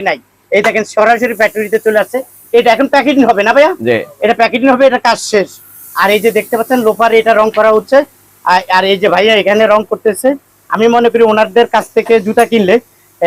নাই। এই দেখেন সরাসরি ফ্যাক্টরিতে চলে আসছে। এটা এখন প্যাকেটিং হবে না ভাইয়া? এটা প্যাকেটিং হবে এটা কাজ শেষ। আর এই যে দেখতে পাচ্ছেন লোপার এটা রং করা হচ্ছে। আর- এই যে ভাইয়া এখানে রং করতেছে। আমি মনে করি ওনারদের কাছ থেকে জুতা কিনলে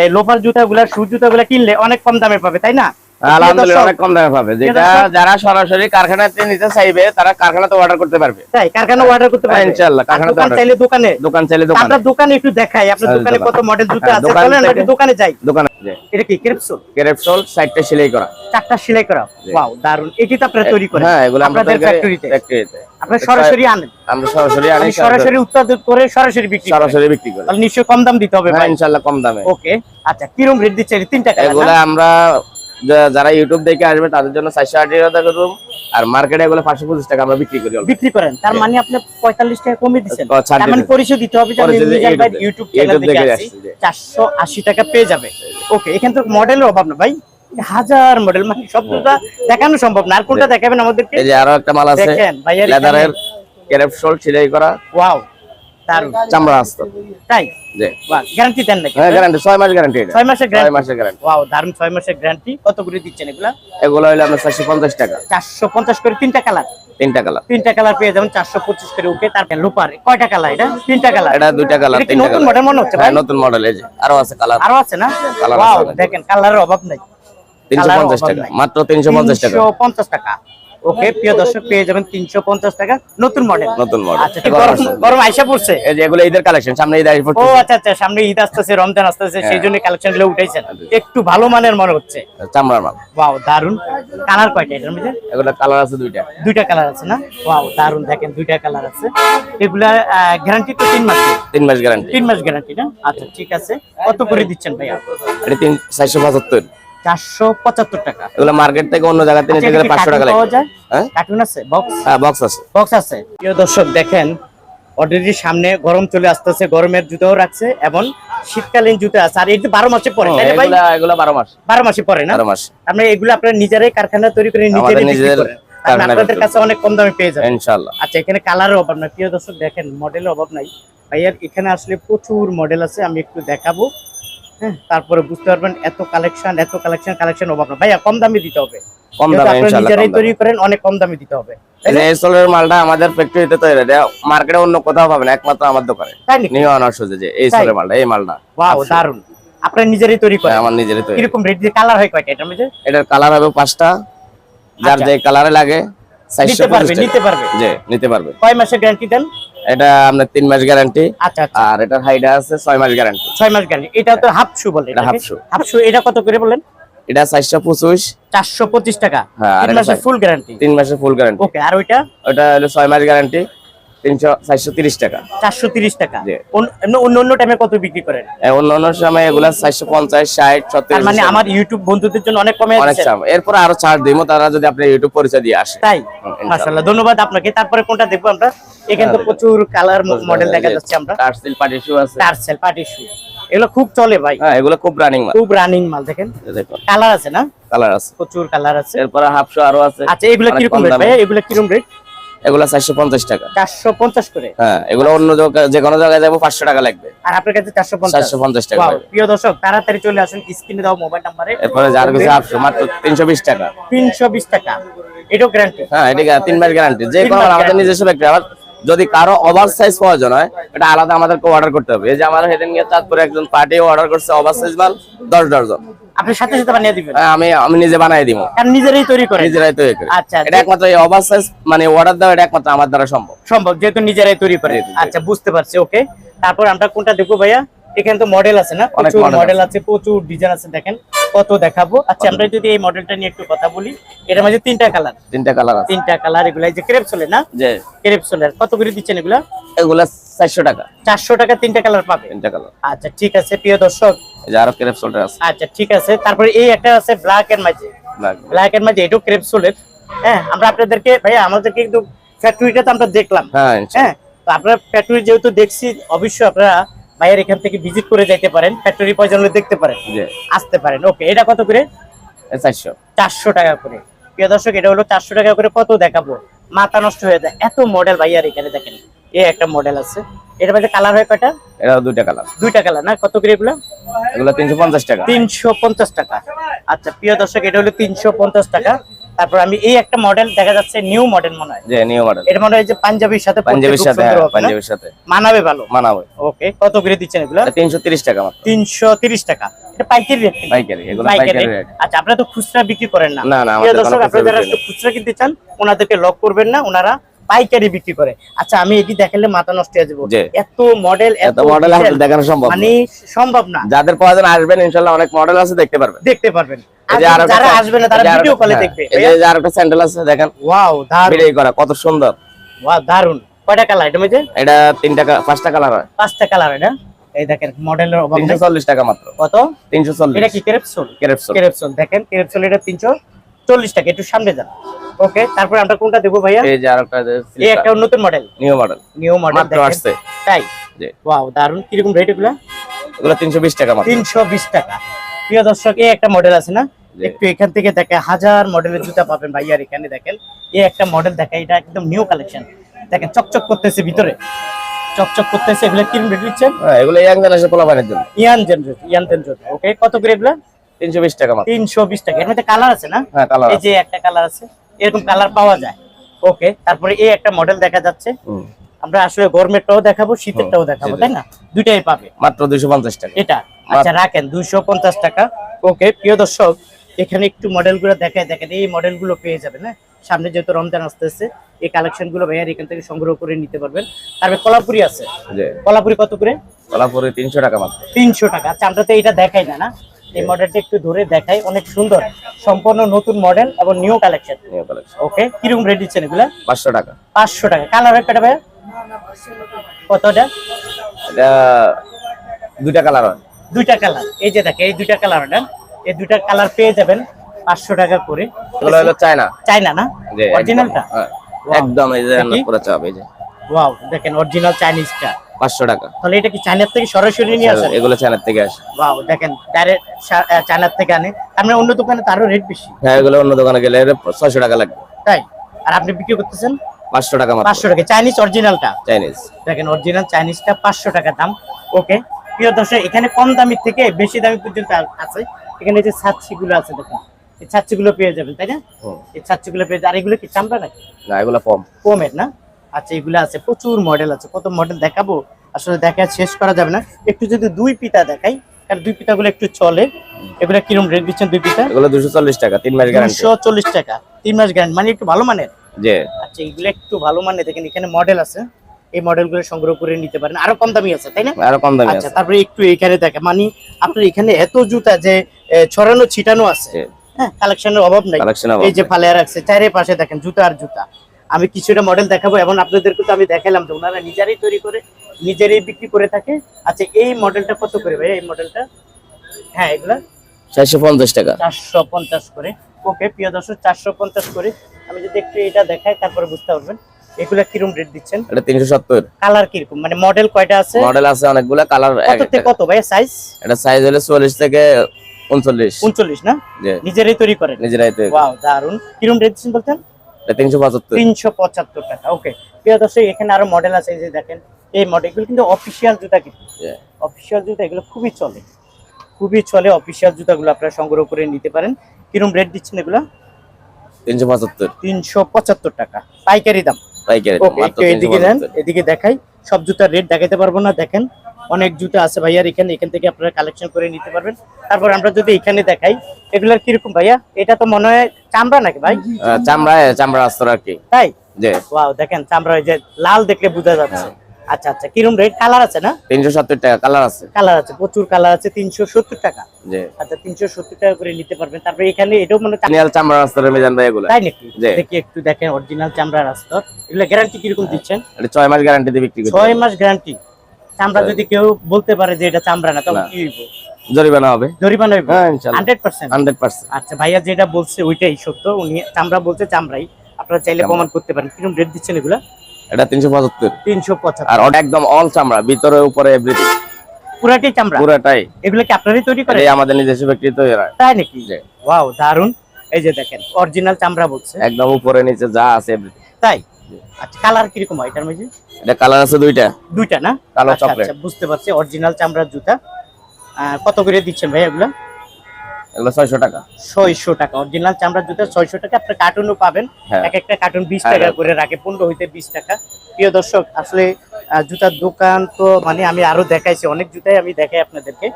লোপার জুতাগুলা শু জুতাগুলা কিনলে অনেক কম দামে পাবে তাই না? আলহামদুলিল্লাহ অনেক কম দামে পাবে। যেটা যারা সরাসরি কারখানাতে নিতে চাইবে তারা কারখানাতে অর্ডার করতে পারবে। তাই কারখানা অর্ডার করতে পারবে। ইনশাআল্লাহ, কারখানাতে দোকান চাইলে দোকানে। দোকান চাইলে দোকানে। আপনার দোকানে একটু দেখাই আপনার হ্যাঁ, দোকানে কত মডেল জুতা আছে চলেন দোকানে যাই। দোকানে এটা কি ক্রেপসুল ক্রেপসোল সাইডটা সেলাই করা। চারটা সেলাই করা? ওয়াও দারুণ এটি তো আপনারা তৈরি করেন? হ্যাঁ এগুলো আমরা আপনাদের ফ্যাক্টরিতে ফ্যাক্টরিতে আপনারা সরাসরি আনেন? আমরা সরাসরি আনি সরাসরি উৎপাদন করে সরাসরি বিক্রি সরাসরি বিক্রি করি। তাহলে নিশ্চয়ই কম দাম দিতে হবে হ্যাঁ ভাই। ইনশাআল্লাহ কম দামে। ওকে আচ্ছা রেট দিচ্ছে? এই তিনটা কালার এগুলা আমরা যারা ইউটিউব দেখে আসবে তাদের জন্য চারশো আশি টাকা রুম আর মার্কেটে এগুলো পাঁচশো পঁচিশ টাকা আমরা বিক্রি করি। বিক্রি করেন তার মানে আপনি পঁয়তাল্লিশ টাকা কমিয়ে দিচ্ছেন। তার মানে। পরিশোধ দিতে হবে যে ইউটিউবে- চ্যানেল দেখে আসছি। চারশো আশি টাকা পেয়ে যাবে। ওকে এখানে তো মডেলের অভাব না ভাই। হাজার মডেল মানে সব জুতা দেখানো সম্ভব না। আর কোনটা দেখাবেন আমাদেরকে? এই যে আরও একটা মাল আছে দেখেন ভাইয়ের লেদারের ক্যাপসুল সেলাই করা। ওয়াও দারুণ চামড়া আসতো তাই? গ্যারান্টি দেন নাকি? হ্যাঁ গ্যারান্টি ছয় মাস গ্যারান্টি এটা। ছয় মাসের ছয় গ্যারান্টি মাসের গ্যারান্টি ওয়াও দারুণ ছয় মাসের গ্যারান্টি কত করে দিচ্ছেন এগুলা? এগুলো হলো আপনার চারশো পঞ্চাশ টাকা। চারশো পঞ্চাশ করে তিনটা কালার তিনটা কালার তিনটা কালার পেয়ে যাবেন চারশো পঁচিশ করে ওকে তারপর লুপার কয়টা কালার এটা? তিনটা কালার এটা দুইটা কালার তিনটা নতুন মডেল মনে হচ্ছে ভাই? হ্যাঁ নতুন মডেল এই যে। আরও আছে কালার আরও আছে না? অনেক। দেখেন কালারের অভাব নাই। তিনশো colour পঞ্চাশ অভাব টাকা। নাই। মাত্র তিনশো পঞ্চাশ টাকা। 350 টাকা। ওকে প্রিয় দর্শক পেয়ে যাবেন তিনশো পঞ্চাশ টাকা নতুন মডেল নতুন মডেল আচ্ছা গরম আইসা পড়ছে? এই যে এগুলো ঈদের কালেকশন সামনে ঈদ আসবে ও আচ্ছা আচ্ছা সামনে ঈদ আসতেছে রমজান আসতেছে হ্যাঁ। সেই জন্য কালেকশনগুলো উঠাইছেন। একটু ভালো মানের মনে হচ্ছে। চামড়ার মাল। ওয়াও দারুণ কালার কয়টা এটার মধ্যে? এগুলো কালার আছে দুইটা। দুইটা কালার আছে না? ওয়াও দারুণ দেখেন দুইটা কালার আছে। এগুলা গ্যারান্টি তো তিন মাস তিন মাস গ্যারান্টি তিন মাস গ্যারান্টি না? আচ্ছা ঠিক আছে। কত করে দিচ্ছেন ভাইয়া? এটা তিন চারশো পঁচাত্তর চারশো পঁচাত্তর টাকা। এগুলো মার্কেট থেকে অন্য জায়গা থেকে আচ্ছা, নিতে গেলে কি পাঁচশো টাকা cartoon পাওয়া যায়? হ্যাঁ? কার্টুন আছে? বক্স হ্যাঁ বক্স আছে। বক্স আছে। প্রিয় দর্শক দেখেন অলরেডি সামনে গরম চলে আসতেছে গরমের জুতাও রাখছে এবং শীতকালীন জুতো আছে। আর এটা মাসে পরে তাই ভাই? এগুলা এগুলো বারো মাস। বারো মাসে পরে না? বারো মাস। আমরা এগুলো আপনারা নিজেরাই কারখানা তৈরি করে আমাদের নিজেরাই বিক্রি করেন। আপনাদের কাছে অনেক কম দামে পেয়ে যাবেন। ইনশাল্লাহ আচ্ছা এখানে অভাব নাই। প্রিয় দর্শক দেখেন মডেলের অভাব নাই। ভাইয়ার এখানে আসলে প্রচুর মডেল আছে আমি একটু দেখাবো। হ্যাঁ তারপরে বুঝতে পারবেন এত কালেকশন এত কালেকশন কালেকশন অভাব না। ভাইয়া কম দামে দিতে হবে। কম দামে ইনশাল্লাহ নিজেরাই তৈরি করেন অনেক কম দামে দিতে হবে। এই মালটা আমাদের ফ্যাক্টরিতে তৈরি মার্কেটে অন্য কোথাও পাবে না একমাত্র আমার দোকানে। তাই নিউ আনার সুযোগ যে এই? সোলের মালটা এই মালটা। ওয়াও দারুণ আপনারা নিজেরাই তৈরি করেন। হ্যাঁ, আমার নিজেরই তৈরি। কীরকম রেট দিয়ে কালার হয় কয়টা? এটার মধ্যে? এটার কালার হবে পাঁচটা। যার আচ্ছা। যে কালারে লাগে নিতে পারবে নিতে পারবে। যে নিতে পারবে। কয় মাসের গ্যারান্টি দেন? এটা আপনার তিন মাস গ্যারান্টি আচ্ছা আচ্ছা। আর এটার হাইটা আছে ছয় মাস গ্যারান্টি ছয় মাস গ্যারান্টি এটা তো হাফ শু বলে এটা। হাফ শু এটা কত করে বলেন? এটা চারশো পঁচিশ। চারশো পঁচিশ টাকা। হ্যাঁ, আর মাসের ফুল গ্যারান্টি তিন মাসের ফুল গ্যারান্টি ওকে আর ওইটা? ওটা হলো ছয় মাস গ্যারান্টি টাকা। টাকা। অন্য- অন্য টাইমে কত বিক্রি করেন? অন্য অন্য সময় এগুলা চারশো পঞ্চাশ ষাট সত্তর মানে আমার ইউটিউব বন্ধুদের জন্য অনেক কমে অনেক এরপর আরও ছাড় দিব তারা যদি আপনি ইউটিউব পরিচয় দিয়ে আসে। তাই? ইনশাআল্লাহ। ধন্যবাদ আপনাকে। তারপরে কোনটা দেখব আমরা? এখানে তো প্রচুর কালার মডেল দেখা যাচ্ছে আমরা। টার্সেল পার্টি শু আছে। টার্সেল পার্টি শু এগুলো খুব চলে ভাই। হ্যাঁ এগুলো খুব রানিং মাল। খুব রানিং মাল দেখেন। কালার আছে না? কালার আছে। প্রচুর কালার আছে। এরপর হাফ শু আরও আছে। আচ্ছা এগুলো কীরকম কম রেট ভাই এগুলো কীরকম রেট এগুলো চারশো পঞ্চাশ টাকা। চারশো পঞ্চাশ করে? হ্যাঁ এগুলো অন্য যে কোনো জায়গায় যাব পাঁচশো টাকা লাগবে। আর আপনার কাছে চারশো চারশো পঞ্চাশ টাকা প্রিয় দর্শক তাড়াতাড়ি চলে আসুন স্ক্রিনে দাও মোবাইল নাম্বারে। এরপরে যার কাছে হাফশো মাত্র তিনশো বিশ টাকা। তিনশো বিশ টাকা। এটাও গ্যারান্টি হ্যাঁ এটা তিন মাস গ্যারান্টি যে কোনো আমাদের নিজস্ব ব্যক্তি আবার যদি কারও ওভার সাইজ প্রয়োজন হয় এটা আলাদা আমাদেরকে অর্ডার করতে হবে। এই যে আমার হেডেন গিয়ে তারপরে একজন পার্টি অর্ডার করছে ওভার সাইজ মাল দশ ডজন আপনি সাথে সাথে বানিয়ে দিবেন? আমি আমি নিজে বানাই দিব আর নিজেরাই তৈরি করেন। নিজেরাই তৈরি আচ্ছা, এটা একমাত্র এই ওভার সাইজ মানে অর্ডার দেওয়া এটা একমাত্র আমার দ্বারা সম্ভব। সম্ভব যেহেতু নিজেরাই তৈরি। আচ্ছা বুঝতে পারছি ওকে তারপর আমরা কোনটা দেখব ভাইয়া? এখানে তো মডেল আছে না? প্রচুর মডেল আছে। প্রচুর ডিজাইন আছে দেখেন। কত দেখাবো? আচ্ছা আমরা যদি এই মডেলটা নিয়ে একটু কথা বলি মাঝে তিনটা কালার তিনটা কালার আছে। তিনটা কালার এগুলা যে ক্রেপ চলে না? যে ক্রেপ চলে কত করে দিচ্ছেন এগুলা? এগুলা চারশো টাকা। চারশো টাকা তিনটা কালার পাবে। তিনটা কালার আচ্টা ঠিক আছে প্রিয় দর্শক এই যে আরও ক্রেপ সোল্ডার আছে। আচ্ছা ঠিক আছে। তারপরে এই একটা আছে ব্ল্যাক এর মাঝে ব্ল্যাক এর মাঝে এটাও ক্রেপ সোলের। হ্যাঁ আমরা আপনাদেরকে ভাইয়া আমাদেরকে কিন্তু ফ্যাক্টরিটা তো আমরা দেখলাম। হ্যাঁ হ্যাঁ তো আপনারা ফ্যাক্টরি যেহেতু দেখছি অবশ্যই আপনারা ভাইয়ের এখান থেকে ভিজিট করে যাইতে পারেন। ফ্যাক্টরি প্রয়োজন দেখতে পারেন। আসতে পারেন। ওকে এটা কত করে? চারশো। চারশো টাকা করে। প্রিয় দর্শক এটা হলো চারশো টাকা করে কত দেখাবো? মাথা নষ্ট হয়ে যায়। এত মডেল ভাইয়ার এখানে দেখেন। এই একটা মডেল আছে। এটার মধ্যে কালার হয় কয়টা? এটা দুইটা কালার দুইটা কালার না? কত করে এগুলো? এগুলো তিনশো পঞ্চাশ টাকা। তিনশো পঞ্চাশ টাকা। আচ্ছা প্রিয় দর্শক এটা হলো তিনশো পঞ্চাশ টাকা। তারপর আমি এই একটা মডেল দেখা যাচ্ছে নিউ মডেল মনে হয়। যে নিউ মডেল এটা মনে হয় যে পাঞ্জাবির সাথে পাঞ্জাবির সাথে হ্যাঁ? পাঞ্জাবির সাথে। মানাবে ভালো? মানাবে। ওকে কত করে দিচ্ছেন এগুলো? তিনশো তিরিশ টাকা মাত্র। তিনশো তিরিশ টাকা। এটা পাইকারি রেট পাইকারি এগুলো পাইকারি রেট আচ্ছা আপনারা তো খুচরা বিক্রি করেন না। না, না, প্রিয় আমাদের দর্শক আপনারা যারা খুচরা কিনতে চান ওনাদেরকে লক করবেন না ওনারা পাইকারি বিক্রি করে। আচ্ছা আমি এটি দেখালে মাথা নষ্ট হয়ে যাব। এত মডেল এত মডেল দেখানো সম্ভব মানে সম্ভব না। যাদের প্রয়োজন আসবেন ইনশাল্লাহ অনেক মডেল আছে দেখতে পারবেন। দেখতে পারবেন। এই আর যে আরেকটা যারা আসবে না তারা ভিডিও কলে দেখবে। এই যে- এই যে স্যান্ডেল আছে দেখেন। ওয়াও করা কত সুন্দর। ওয়াও কয়টা কালার এটা মধ্যে এটা তিনটা পাঁচটা কালার হয়। পাঁচটা কালার এটা এই দেখেন মডেলের অভাব টাকা মাত্র। কত? এটা কি ক্রেপসোল কেরেপসোল ক্রেপসোল দেখেন ক্রেপসোল এটা তিনশো চল্লিশ টাকা একটু সামনে যান। ওকে তারপর আমরা কোনটা দেবো ভাইয়া? এই যে আরেকটা এই একটা নতুন model new model new model আসছে। তাই? ওয়াও দারুণ কীরকম রেট এগুলা? এগুলো তিনশো বিশ টাকা মাত্র। তিনশো বিশ টাকা। প্রিয় দর্শক এই একটা মডেল আছে না? একটু এখান থেকে দেখে হাজার মডেলের জুতা পাবেন ভাইয়ার এখানে দেখেন। এই একটা মডেল দেখে এটা একদম নিউ কালেকশন দেখেন চকচক করতেছে ভিতরে। চকচক করতেছে এগুলো কীরকম রেট দিচ্ছেন হ্যাঁ এগুলো ইয়াং জেনারেশন পোলাপানের জন্য। ইয়ান জেনরেট ইয়ান জেনরেট ওকে কত করে এগুলা? তিনশো বিশ টাকা মাত্র। তিনশো বিশ টাকা। এর মধ্যে কালার আছে না? হ্যাঁ কালার এই যে একটা কালার আছে এরকম কালার পাওয়া যায়। ওকে তারপরে এই একটা মডেল দেখা যাচ্ছে। আমরা আসলে গরমেরটাও দেখাবো শীতেরটাও দেখাবো। তাই না? দুইটাই পাবে। মাত্র দুইশো পঞ্চাশ টাকা। এটা? আচ্ছা রাখেন দুইশো পঞ্চাশ টাকা। ওকে প্রিয় দর্শক এখানে একটু মডেলগুলো দেখায় দেখেন এই মডেলগুলো পেয়ে যাবেন হ্যাঁ? সামনে যেহেতু রমজান আসতেছে এই কালেকশনগুলো ভাইয়ার এখান থেকে সংগ্রহ করে নিতে পারবেন। তারপরে কলাপুরি আছে। কলাপুরি কত করে? কলাপুরে তিনশো টাকা মাত্র। তিনশো টাকা। আচ্ছা আমরা তো এটা দেখাই না না? এই মডেলটা একটু ধরে দেখাই অনেক সুন্দর সম্পূর্ণ নতুন মডেল এবং new collection new collection okay কীরকম রেট দিচ্ছেন এগুলা? পাঁচশো টাকা। পাঁচশো টাকা। কালার একটা ভাইয়া? কতটা? এটা দুইটা কালার হয়। দুইটা কালার এই যে দেখে এই দুইটা কালার নেন এই দুইটা কালার পেয়ে যাবেন পাঁচশো টাকা করে। এগুলো হলো চায়না চাইনা না? অরিজিনালটা হ্যাঁ, একদম এই যে পুরো চাপ এই যে। ওয়াও দেখেন অরিজিনাল চাইনিজটা পাঁচশো টাকা। তাহলে এটা কি চাইনার থেকে সরাসরি নিয়ে আসেন? এগুলো চায়নার থেকে আসে। ওয়াও দেখেন ডাইরেক্ট চায়নার থেকে আনে। আমরা অন্য দোকানে তারও রেট বেশি। হ্যাঁ এগুলো অন্য দোকানে গেলে ছয়শো টাকা লাগবে। তাই? আর আপনি বিক্রি করতেছেন? পাঁচশো টাকা মাত্র। পাঁচশো টাকা। চাইনিজ অরিজিনালটা চাইনিজ দেখেন অরিজিনাল চাইনিজটা পাঁচশো টাকা দাম। ওকে প্রিয় দর্শক এখানে কম দামি থেকে বেশি দামি পর্যন্ত আছে। এখানে যে ছাচ্ছি গুলো আছে দেখুন। এই ছাচ্ছি গুলো পেয়ে যাবেন তাই না। এই ছাচ্ছি গুলো পেয়ে আর এগুলো কি চামড়া নাকি? না এগুলো কম। কমের না? আচ্ছা এগুলো আছে প্রচুর মডেল আছে কত মডেল দেখাবো? আসলে দেখা শেষ করা যাবে না। একটু যদি দুই পিতা দেখাই কারণ দুই পিতা গুলো একটু চলে এগুলো কিরম রেট দিচ্ছেন দুই পিতা? এগুলো দুশো চল্লিশ টাকা তিন মাস গ্যারান্টি দুশো চল্লিশ টাকা তিন মাস গ্যারান্টি মানে একটু ভালো মানের? যে আচ্ছা এগুলো একটু ভালো মানের দেখেন এখানে মডেল আছে। এই মডেলগুলো সংগ্রহ করে নিতে পারেন। আরও কম দামি আছে তাই না? আরও কম দামে আচ্ছা আছে। তারপরে একটু এখানে দেখে মানে আপনার এখানে এত জুতা যে ছড়ানো ছিটানো আছে। জি। হ্যাঁ কালেকশনের অভাব নাই। এই যে ফালিয়া রাখছে চারে পাশে দেখেন জুতা আর জুতা। আমি কিছুটা মডেল দেখাবো এবং আপনাদেরকে তো আমি দেখালাম যে ওনারা নিজেরাই তৈরি করে নিজেরাই বিক্রি করে থাকে। আচ্ছা এই মডেলটা কত করে ভাই? এই মডেলটা হ্যাঁ এগুলা? চারশো পঞ্চাশ টাকা। চারশো পঞ্চাশ করে। ওকে প্রিয় দর্শক চারশো পঞ্চাশ করে। আমি যদি একটু এটা দেখাই তারপরে বুঝতে পারবেন। এগুলা কিরম রেট দিচ্ছেন? এটা তিনশো সত্তর। কালার কীরকম? মানে মডেল কয়টা আছে? মডেল আছে অনেকগুলা কালার কত থেকে কত ভাই? সাইজ এটা সাইজ হলো চল্লিশ থেকে উনচল্লিশ। উনচল্লিশ না? নিজেরাই তৈরি করেন? নিজেরাই তো ওয়াও দারুণ কিরম রেট দিচ্ছেন বলতেন? তিনশো পঁচাত্তর। তিনশো পঁচাত্তর টাকা ওকে প্রিয় দর্শক এখানে আরও মডেল আছে যে দেখেন এই মডেলগুলো কিন্তু অফিসিয়াল জুতা কিন্তু। অফিসিয়াল জুতা এগুলো খুবই চলে। খুবই চলে অফিসিয়াল জুতাগুলো আপনারা সংগ্রহ করে নিতে পারেন। কিরম রেট দিচ্ছেন এগুলো? তিনশো পঁচাত্তর। তিনশো পঁচাত্তর টাকা। পাইকারি দাম। পাইকারি এদিকে নেন এদিকে দেখাই। সব জুতার রেট দেখাতে পারব না দেখেন। অনেক জুতো আছে ভাইয়ার এখানে এখান থেকে আপনারা কালেকশন করে নিতে পারবেন। তারপর আমরা যদি এখানে দেখাই এগুলার কীরকম ভাইয়া? এটা তো মনে হয় চামড়া নাকি ভাই? চামড়া চামড়া আস্তর আর কি। তাই? ওয়াও দেখেন চামড়া যে লাল দেখলে বোঝা যাচ্ছে। আচ্ছা আচ্ছা কিরম রেট কালার আছে না? তিনশো সত্তর টাকা কালার আছে। কালার আছে প্রচুর কালার আছে তিনশো সত্তর টাকা। যে আচ্ছা তিনশো সত্তর টাকা করে নিতে পারবেন। তারপরে এখানে এটাও মনে হয় নিয়াল চামড়া আস্তরের মিজান ভাই এগুলো। তাই নাকি। দেখি একটু দেখেন অরিজিনাল চামড়ার রাস্তা এগুলো গ্যারান্টি কীরকম দিচ্ছেন? এটা ছয় মাস গ্যারান্টি দিয়ে বিক্রি করতে ছয় মাস গ্যারান্টি চামড়া যদি কেউ বলতে পারে যে এটা চামড়া না তখন কি হইব? জরিমানা হবে। জরিমানা হইব? হ্যাঁ ইনশাল্লাহ। Hundred percent? Hundred percent. আচ্ছা ভাইয়া যেটা বলছে ওইটাই সত্য। উনি চামড়া বলছে চামড়াই। আপনারা চাইলে প্রমাণ করতে পারেন। কীরকম রেট দিচ্ছেন এগুলা? এটা তিনশো পঁচাত্তর। তিনশো পঁচাত্তর। আর ওটা একদম অল চামড়া ভিতরে উপরে এভরিথিং পুরাটাই চামড়া? পুরোটাই। এগুলো কি আপনারাই তৈরি করেন? আমাদের নিজস্ব ব্যক্তি তৈরি হয়। তাই নাকি। ওয়াও দারুণ এই যে দেখেন অরিজিনাল চামড়া বলছে। একদম উপরে নিচে যা আছে তাই? আচ্ছা কালার কীরকম হয় এটার মধ্যে? এটা কালার আছে দুইটা। দুইটা না? কালো আচ্ছা, আচ্ছা, বুঝতে পারছি অরিজিনাল চামড়ার জুতা। কত করে দিচ্ছেন ভাই এগুলো? এগুলো ছয়শো টাকা। ছয়শো টাকা। অরিজিনাল চামড়ার জুতা ছয়শো টাকা। আপনার কার্টুনও পাবেন। হ্যাঁ। এক একটা কার্টুন বিশ হ্যাঁ, টাকা হ্যাঁ। করে রাখে পনেরো হইতে বিশ টাকা। প্রিয় দর্শক আসলে জুতার দোকান তো মানে আমি আরও দেখাইছি অনেক জুতাই আমি দেখাই আপনাদেরকে।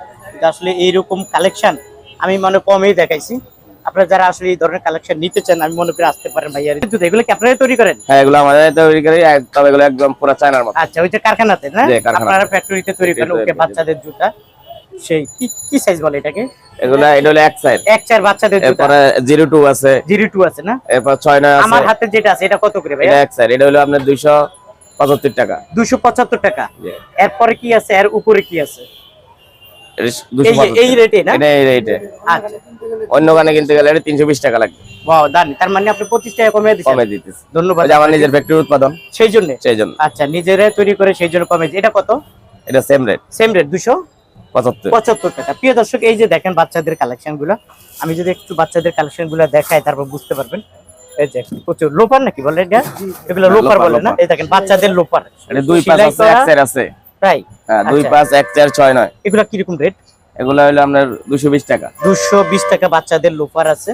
আসলে এইরকম কালেকশন আমি মানে কমই দেখাইছি। আপনারা যারা আসলে এই ধরনের কালেকশন নিতে চান আমি মনে করি আসতে পারেন ভাইয়া। জুতা এগুলো কি আপনারাই তৈরি করেন? হ্যাঁ এগুলো আমাদের তৈরি করি তবে এগুলো একদম পুরো চায়নার মতো। আচ্ছা ওই যে কারখানাতে না? আপনারা ফ্যাক্টরিতে তৈরি করেন ওকে বাচ্চাদের জুতা। সেই কি কি সাইজ বলে এটাকে? এগুলো এটা হলো এক সাইড এক চার বাচ্চাদের জুতা। এরপরে জিরো টু আছে। জিরো টু আছে না? এরপর ছয় নয় আছে। আমার হাতে যেটা আছে এটা কত করে এটা ভাইয়া এক সাইড এটা হলো আপনার দুইশো পঁচাত্তর টাকা। দুশো পঁচাত্তর টাকা। এরপরে কি আছে? এর উপরে কি আছে? এটা এই যে- এই 275 রেটে না? এটা এই রেটে আচ্ছা। অন্য গানে কিনতে গেলে এটা তিনশো বিশ টাকা লাগবে। ওয়াও দান তার মানে আপনি পঁচিশ টাকা কমে দিচ্ছেন। কমে দিতেছে। ধন্যবাদ। আমার নিজের ফ্যাক্টরি উৎপাদন। সেই জন্য? সেই জন্য। আচ্ছা নিজেরা তৈরি করে সেই জন্য কমে এটা কত? এটা সেম রেট সেম রেট দুশো? পঁচাত্তর। পঁচাত্তর টাকা। প্রিয় দর্শক এই যে দেখেন বাচ্চাদের কালেকশনগুলো আমি যদি একটু বাচ্চাদের কালেকশনগুলো দেখাই তারপর বুঝতে পারবেন। এই যে প্রচুর লোপার নাকি বলে এটা? এগুলো লোপার বলে না? এই দেখেন বাচ্চাদের লোপার। দুই পাঁচ আছে এক সাইড আছে। তাই হ্যাঁ দুই আচ্ছা। পাঁচ এক চার ছয় নয়। এগুলো কীরকম রেট এগুলো হলো আপনার দুশো বিশ টাকা। দুশো বিশ টাকা বাচ্চাদের লোফার আছে।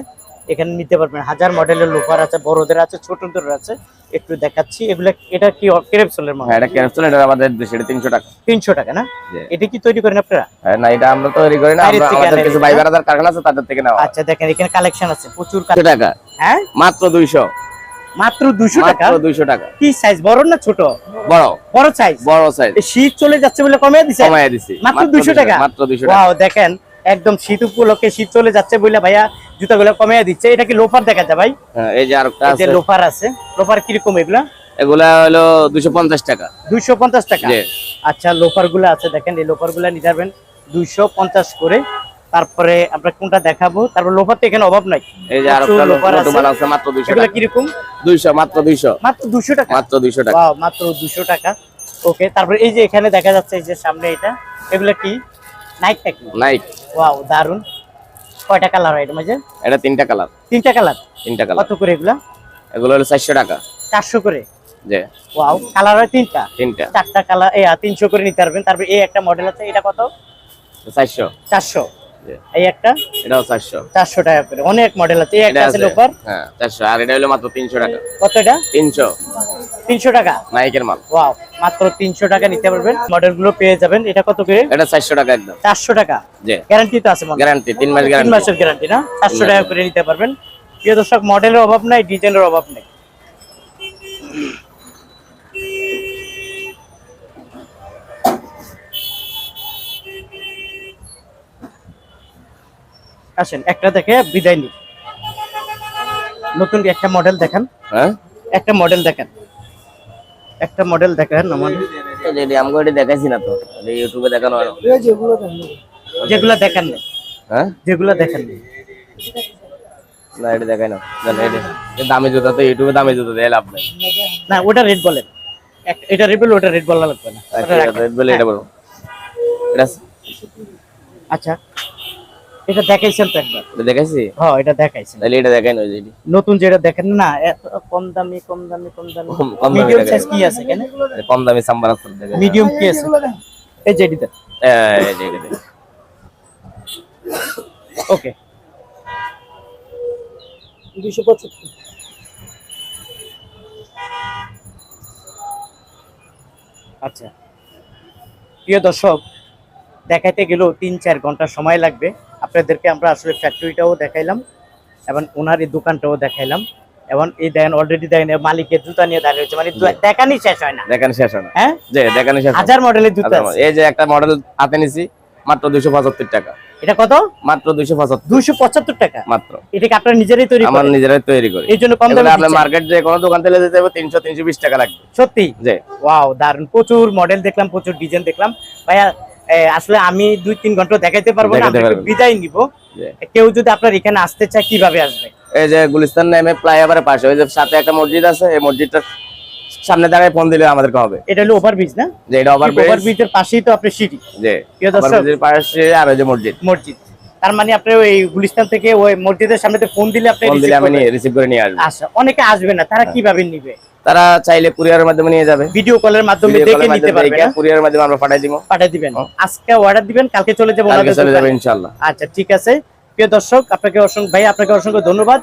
এখানে নিতে পারবেন হাজার মডেলের লোফার আছে বড়দের আছে ছোটদের আছে। একটু দেখাচ্ছি এগুলো এটা কি হ্যাঁ এটা ক্যান্সেল এটা আমাদের টাকা। তিনশো টাকা না? এটা কি তৈরি করেন আপনারা? হ্যাঁ, না এটা আমরা তৈরি করি না আমরা আমাদের কিছু ভাই কারখানা আছে তাদের থেকে আচ্ছা দেখেন এখানে কালেকশন আছে প্রচুর টাকা হ্যাঁ? মাত্র দুইশো। মাত্র দুশো টাকা? মাত্র টাকা। কি সাইজ বড় না ছোট? বড়। বড় সাইজ বড় সাইজ শীত চলে যাচ্ছে বলে কমে দিছে? কমাই দিছি। মাত্র 200 টাকা? মাত্র দুইশো টাকা। ওয়াও দেখেন একদম শীত উপলক্ষে শীত চলে যাচ্ছে বলে ভাইয়া জুতাগুলো কমে দিচ্ছে। এটা কি লোফার দেখা যায় ভাই? হ্যাঁ, এই যে আরেকটা এই যে আছে। লোফার আছে। লোফার কীরকম এগুলা? এগুলা হলো দুইশো পঞ্চাশ টাকা। দুইশো পঞ্চাশ টাকা? জি। আচ্ছা লোফারগুলো আছে। দেখেন এই লোফারগুলা পারবেন দুইশো পঞ্চাশ করে। তারপরে আমরা কোনটা দেখাবো? তারপর লোফার তো এখানে অভাব নাই। এই যে আরেকটা লোফার আছে। মাত্র দুইশো এগুলো টাকা। কীরকম? দুইশো মাত্র দুইশো। মাত্র দুশো টাকা? মাত্র দুইশো টাকা। Wow, মাত্র দুশো টাকা। ওকে তারপরে এই যে এখানে দেখা যাচ্ছে এই যে সামনে এটা। এগুলো কি? নাইট নাকি নাইক ওয়াও দারুণ কয়টা কালার হয় এটার মাঝে? এটা তিনটা কালার। তিনটা কালার? তিনটা কালার। কত করে এগুলা? এগুলো হলো চারশো টাকা। চারশো করে? যে। ওয়াও কালার হয় তিনটা? তিনটা। চারটা কালার এই তিনশো করে নিতে পারবেন। তারপরে এই একটা মডেল আছে এটা কত? চারশো। চারশো। জি। এই একটা? এটাও চারশো। চারশো টাকা করে। অনেক মডেল আছে। এই একটা আছে আছে। লোফার হ্যাঁ চারশো। আর এটা হলো মাত্র তিনশো টাকা। কত এটা? তিনশো। তিনশো টাকা? নাইকের মাল। ওয়াও মাত্র তিনশো টাকা নিতে পারবেন। মডেলগুলো পেয়ে যাবেন। এটা কত করে? এটা চারশো টাকা একদম। গ্যারান্টি তো আছে গ্যারান্টি মাস মাসের না? চারশো টাকা করে নিতে পারবেন। প্রিয় দর্শক মডেলের অভাব নাই ডিজাইনের অভাব নেই। আসেন একটা দেখে বিদায় নি নতুন একটা মডেল দেখেন? হ্যাঁ? একটা মডেল দেখেন। একটা মডেল দেখেন আমার। আমাকে এটা দেখাইছি না তো। ইউটিউবে দেখানো হয়। যেগুলা দেখেন না হ্যাঁ? যেগুলা দেখেন না না এটা দেখাই না। দামি জুতা তো ইউটিউবে দামি জুতা দিয়ে লাভ নেই। না ওটা রেড বলেন। এটা রেড বলে ওটা রেড বলা লাগবে না। ওটা আচ্ছা, বলে এটা বলব। এটা আচ্ছা। এটা দেখাইছেন তো একবার। দেখাইছি? হ্যাঁ এটা দেখাইছেন। তাহলে এটা দেখাই না ওই যে নতুন যেটা দেখেন না এত কম দামি কম দামি কম দামি। কম- দামি মিডিয়াম সাইজ কি আছে এটা কম দামি সাম্বার আছে মিডিয়াম কি আছে? এই যেটিতে এই, এই যে, এই ওকে দুশো পঁচাত্তর। আচ্ছা। প্রিয় দর্শক দেখাইতে গেলেও তিন চার ঘণ্টা সময় লাগবে। আপনাদেরকে আমরা আসলে ফ্যাক্টরিটাও দেখাইলাম এবং ওনার এই দোকানটাও দেখাইলাম। এবং এই দেখেন অলরেডি দেখেন মালিকের জুতা নিয়ে দাঁড়িয়ে হচ্ছে মানে দেখানি শেষ হয় না। দেখানো শেষ হয় না। হ্যাঁ? যে দেখানো শেষ হাজার মডেলের জুতা এই যে একটা মডেল হাতে নিছি মাত্র দুইশো পঁচাত্তর টাকা। এটা কত? মাত্র দুইশো পঁচাত্তর। দুইশো পঁচাত্তর টাকা। মাত্র। এটা কি আপনারা নিজেরাই তৈরি আমার করেন? নিজেরাই তৈরি করি। এই জন্য কম দামে আপনার মার্কেট যে কোনো দোকান থেকে যেতে হবে তিনশো তিনশো বিশ টাকা লাগবে। সত্যি? যে ওয়াও দারুণ প্রচুর মডেল দেখলাম প্রচুর ডিজাইন দেখলাম। ভাইয়া আসলে আমি দুই তিন ঘণ্টা দেখাইতে পারব না। বিদায় নিব। কেউ যদি আপনার এখানে আসতে চায় কীভাবে আসবে? এই যে গুলিস্তান নেমে ফ্লাইওভারের পাশে ওই যে সাথে একটা মসজিদ আছে এই মসজিদটার সামনে দাঁড়ায় ফোন দিলে আমাদেরকে হবে। এটা হলো ওভারব্রিজ না? যে এটা ওভার ওভার ব্রিজের পাশেই তো আপনার সিটি overbridge এর পাশে আর ওই যে মসজিদ। মসজিদ। তার মানে আপনি ওই গুলিস্তান থেকে ওই মসজিদের সামনে ফোন দিলে আপনি ফোন দিলে আমি রিসিভ করে নিয়ে আসব। আচ্ছা অনেকে আসবে না তারা কীভাবে নিবে? তারা চাইলে কুরিয়ারের মাধ্যমে নিয়ে যাবে। ভিডিও কলের মাধ্যমে দেখে নিতে পারবে কুরিয়ারের মাধ্যমে আমরা পাঠিয়ে দিব। পাঠিয়ে দিবেন। আজকে অর্ডার দিবেন কালকে চলে যাব কালকে চলে যাবে ইনশাআল্লাহ। আচ্ছা ঠিক আছে। প্রিয় দর্শক আপনাকে অসংখ্য ভাই আপনাকে অসংখ্য ধন্যবাদ।